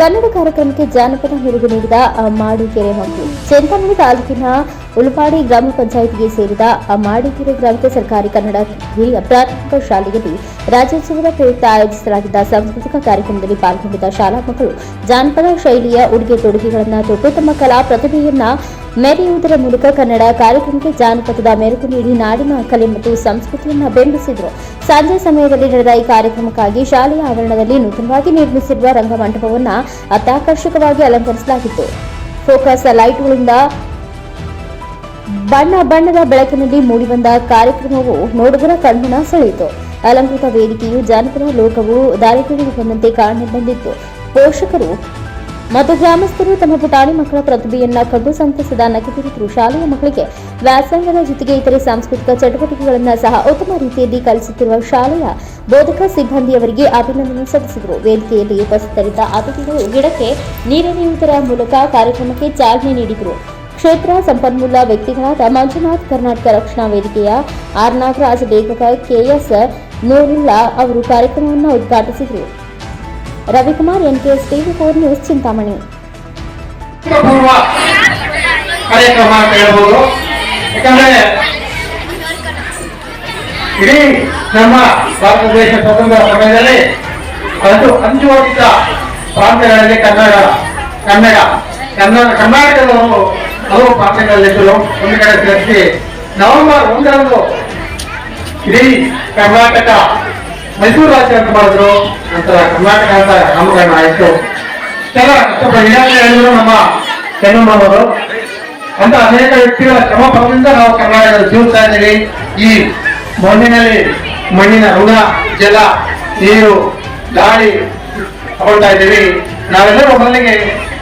ಕನ್ನಡ ಕಾರ್ಯಕ್ರಮಕ್ಕೆ ಜಾನಪದ ಮೆರುಗು ನೀಡಿದ ಮಾಡಿಕೆರೆ ಮಕ್ಕಳು ಚಿಂತಾಮಣಿ ತಾಲೂಕಿನ ಉಳುಪಾಡಿ ಗ್ರಾಮ ಪಂಚಾಯಿತಿಗೆ ಸೇರಿದ ಮಾಡಿಕೆರೆ ಗ್ರಾಮದ ಸರ್ಕಾರಿ ಕನ್ನಡ ಹಿರಿಯ ಪ್ರಾಥಮಿಕ ಶಾಲೆಯಲ್ಲಿ ರಾಜ್ಯೋತ್ಸವದ ಪ್ರಯುಕ್ತ ಆಯೋಜಿಸಲಾಗಿದ್ದ ಸಾಂಸ್ಕೃತಿಕ ಕಾರ್ಯಕ್ರಮದಲ್ಲಿ ಪಾಲ್ಗೊಂಡಿದ್ದ ಶಾಲಾ ಮಕ್ಕಳು ಜಾನಪದ ಶೈಲಿಯ ಉಡುಗೆ ತೊಡುಗೆಗಳನ್ನು ತೊಟ್ಟು ತಮ್ಮ ಕಲಾ ಪ್ರತಿಭೆಯನ್ನ ಮೆರೆಯುವುದರ ಮೂಲಕ ಕನ್ನಡ ಕಾರ್ಯಕ್ರಮಕ್ಕೆ ಜಾನಪದದ ಮೆರುಗು ನೀಡಿ ನಾಡಿನ ಕಲೆ ಮತ್ತು ಸಂಸ್ಕೃತಿಯನ್ನು ಬೆಂಬಿಸಿದರು ಸಂಜೆ ಸಮಯದಲ್ಲಿ ನಡೆದ ಈ ಕಾರ್ಯಕ್ರಮಕ್ಕಾಗಿ ಶಾಲೆಯ ಆವರಣದಲ್ಲಿ ನೂತನವಾಗಿ ನಿರ್ಮಿಸಿರುವ ರಂಗಮಂಟಪವನ್ನು ಅತ್ಯಾಕರ್ಷಕವಾಗಿ ಅಲಂಕರಿಸಲಾಗಿತ್ತು. ಫೋಕಸ್ ಲೈಟ್ಗಳಿಂದ ಬಣ್ಣ ಬಣ್ಣದ ಬೆಳಕಿನಲ್ಲಿ ಮೂಡಿಬಂದ ಕಾರ್ಯಕ್ರಮವು ನೋಡುಗರ ಕಣ್ಮನ ಸೆಳೆಯಿತು. ಅಲಂಕೃತ ವೇದಿಕೆಯು ಜಾನಪದ ಲೋಕವು ದಾರಿಗಳಿಗೆ ಬಂದಂತೆ ಕಾಣಬಂದಿತ್ತು. ಪೋಷಕರು ಮತ್ತು ಗ್ರಾಮಸ್ಥರು ತಮ್ಮ ಪುಟಾಣಿ ಮಕ್ಕಳ ಪ್ರತಿಭೆಯನ್ನ ಕಂಡು ಸಂತಸದ ನಗೆಬೀರಿದ್ರು ಶಾಲೆಯ ಮಕ್ಕಳಿಗೆ ವ್ಯಾಸಂಗದ ಜೊತೆಗೆ ಇತರೆ ಸಾಂಸ್ಕೃತಿಕ ಚಟುವಟಿಕೆಗಳನ್ನು ಸಹ ಉತ್ತಮ ರೀತಿಯಲ್ಲಿ ಕಲಿಸುತ್ತಿರುವ ಶಾಲೆಯ ಬೋಧಕ ಸಿಬ್ಬಂದಿಯವರಿಗೆ ಅಭಿನಂದನೆ ಸಲ್ಲಿಸಿದರು. ವೇದಿಕೆಯಲ್ಲಿ ಉಪಸ್ಥಿತರಿದ್ದ ಅತಿಥಿಗಳು ಗಿಡಕ್ಕೆ ನೀರೆರೆಯುವುದರ ಮೂಲಕ ಕಾರ್ಯಕ್ರಮಕ್ಕೆ ಚಾಲನೆ ನೀಡಿದರು. ಕ್ಷೇತ್ರ ಸಂಪನ್ಮೂಲ ವ್ಯಕ್ತಿಗಳಾದ ಮಂಜುನಾಥ್ ಕರ್ನಾಟಕ ರಕ್ಷಣಾ ವೇದಿಕೆಯ ಆರ್ ನಾಗರಾಜ್ ಲೇಖಕ ಕೆಎಸ್ ನೂರುಲ್ಲಾ ಅವರು ಕಾರ್ಯಕ್ರಮವನ್ನು ಉದ್ಘಾಟಿಸಿದರು. Ravikumar, NKS TV four news Chintamani. ಕಾರ್ಯಕ್ರಮ ಅಂತ ಹೇಳ್ಬೋದು. ಯಾಕಂದ್ರೆ ಇಡೀ ನಮ್ಮ ಭಾರತ ದೇಶ ಸ್ವತಂತ್ರ ಸಮಯದಲ್ಲಿ ಅದು ಅಂಜು ಹೋಗಿದ್ದ ಪ್ರಾಂತ್ಯಗಳಲ್ಲಿ ಕನ್ನಡ ಕನ್ನಡ ಕನ್ನಡ ಕರ್ನಾಟಕದವರು ಹಲವು ಪ್ರಾಂತ್ಯಗಳಲ್ಲಿದ್ದರು. ಒಂದು ಕಡೆ ಸೇರಿಸಿ ನವೆಂಬರ್ ಒಂದರಂದು ಇಡೀ ಕರ್ನಾಟಕ ಮೈಸೂರು ರಾಜ್ಯ ಅಂತ ಮಾಡಿದ್ರು, ನಂತರ ಕರ್ನಾಟಕ ಅಂತ ನಾಮಕರಣ ಆಯಿತು. ಸ್ವಲ್ಪ ಹೇಳಿದ್ರು ನಮ್ಮ ಚೆನ್ನಮ್ಮನವರು ಅಂತ ಅನೇಕ ವ್ಯಕ್ತಿಗಳ ಶ್ರಮ ಫಲದಿಂದ ನಾವು ಕರ್ನಾಟಕದ ಜೀವಿಸ್ತಾ ಇದ್ದೀವಿ. ಈ ಮಣ್ಣಿನಲ್ಲಿ ಮಣ್ಣಿನ ಋಣ, ಜಲ, ನೀರು, ಗಾಳಿ ತಗೊಳ್ತಾ ಇದ್ದೀವಿ. ನಾವೆಲ್ಲರೂ ಮೊದಲಿಗೆ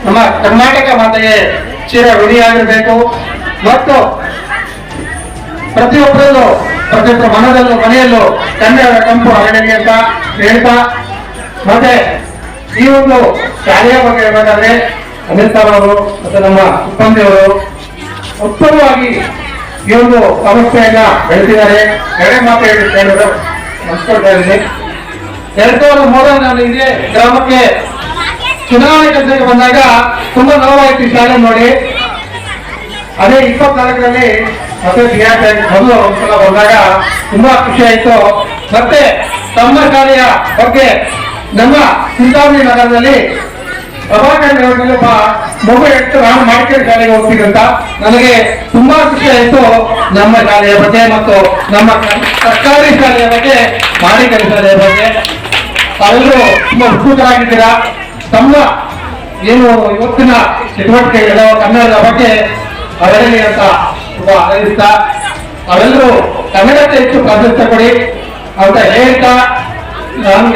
ನಮ್ಮ ಕರ್ನಾಟಕ ಮಾತೆಗೆ ಚಿರ ಋಣಿಯಾಗಿರಬೇಕು. ಮತ್ತು ಪ್ರತಿಯೊಬ್ಬರಲ್ಲೂ ಪ್ರತಿಯೊಬ್ಬರ ಮನದಲ್ಲೂ ಮನೆಯಲ್ಲೂ ಕನ್ನಡ ಕಂಪು ಹರಡಲಿ ಅಂತ ಹೇಳ್ತಾ, ಮತ್ತೆ ಈ ಒಂದು ಶಾಲೆಯ ಬಗ್ಗೆ ಹೇಳಬೇಕಾದ್ರೆ ಅನಿಲ್ ಸರ್ ಅವರು ಮತ್ತೆ ನಮ್ಮ ಸಿಬ್ಬಂದಿಯವರು ಉತ್ತಮವಾಗಿ ಈ ಒಂದು ಸಮಸ್ಯೆಯನ್ನ ಬೆಳೆಸಿದ್ದಾರೆ. ಎರಡೇ ಮಾತು ಹೇಳಿ ಹೇಳಿದ್ರು ನಮಸ್ಕೊಳ್ತಾ ಇದ್ದೀನಿ. ಎರಡ್ ಸಾವಿರದ ಮೂರರಲ್ಲಿ ನಾನು ಇದೇ ಗ್ರಾಮಕ್ಕೆ ಚುನಾವಣೆ ಕೆಲಸಕ್ಕೆ ಬಂದಾಗ ತುಂಬಾ ನೋವಾಯ್ತು ಶಾಲೆ ನೋಡಿ. ಅದೇ ಇಪ್ಪತ್ನಾಲ್ಕರಲ್ಲಿ ಮತ್ತೆ ಬಿಆರ್ ಮೊದಲು ಒಂದ್ಸಲ ಬಂದಾಗ ತುಂಬಾ ಖುಷಿ ಆಯಿತು. ಮತ್ತೆ ತಮ್ಮ ಕಾರ್ಯ ಬಗ್ಗೆ ನಮ್ಮ ಚಿಂತಾಮಣಿ ನಗರದಲ್ಲಿ ಪ್ರಭಾಕರ್ ಒಬ್ಬ ಮಗು ಎಷ್ಟು ನಾನು ಶಾಲೆಗೆ ಹೋಗ್ತಿದ್ದಂತ ನನಗೆ ತುಂಬಾ ಖುಷಿ ಆಯಿತು ನಮ್ಮ ಶಾಲೆಯ ಬಗ್ಗೆ ಮತ್ತು ನಮ್ಮ ಸರ್ಕಾರಿ ಶಾಲೆಯ ಬಗ್ಗೆ, ಮಾಡಿಕರಿ ಶಾಲೆಯ ಬಗ್ಗೆ. ತಾವೆಲ್ಲರೂ ತುಂಬಾ ಉತ್ಸುಕರಾಗಿದ್ದೀರಾ ತಮ್ಮ ಏನು ಇವತ್ತಿನ ಚಟುವಟಿಕೆಗಳು ಕನ್ನಡದ ಬಗ್ಗೆ ಅವರಲ್ಲಿ ಅಂತ ತುಂಬಾ ಆನಂದಿಸ್ತಾ ಅವೆಲ್ಲರೂ ಕನ್ನಡಕ್ಕೆ ಹೆಚ್ಚು ಪ್ರಾಶಸ್ತ್ಯ ಕೊಡಿ. ಅಂತ ಹೇಳ್ತಾ ನಾನು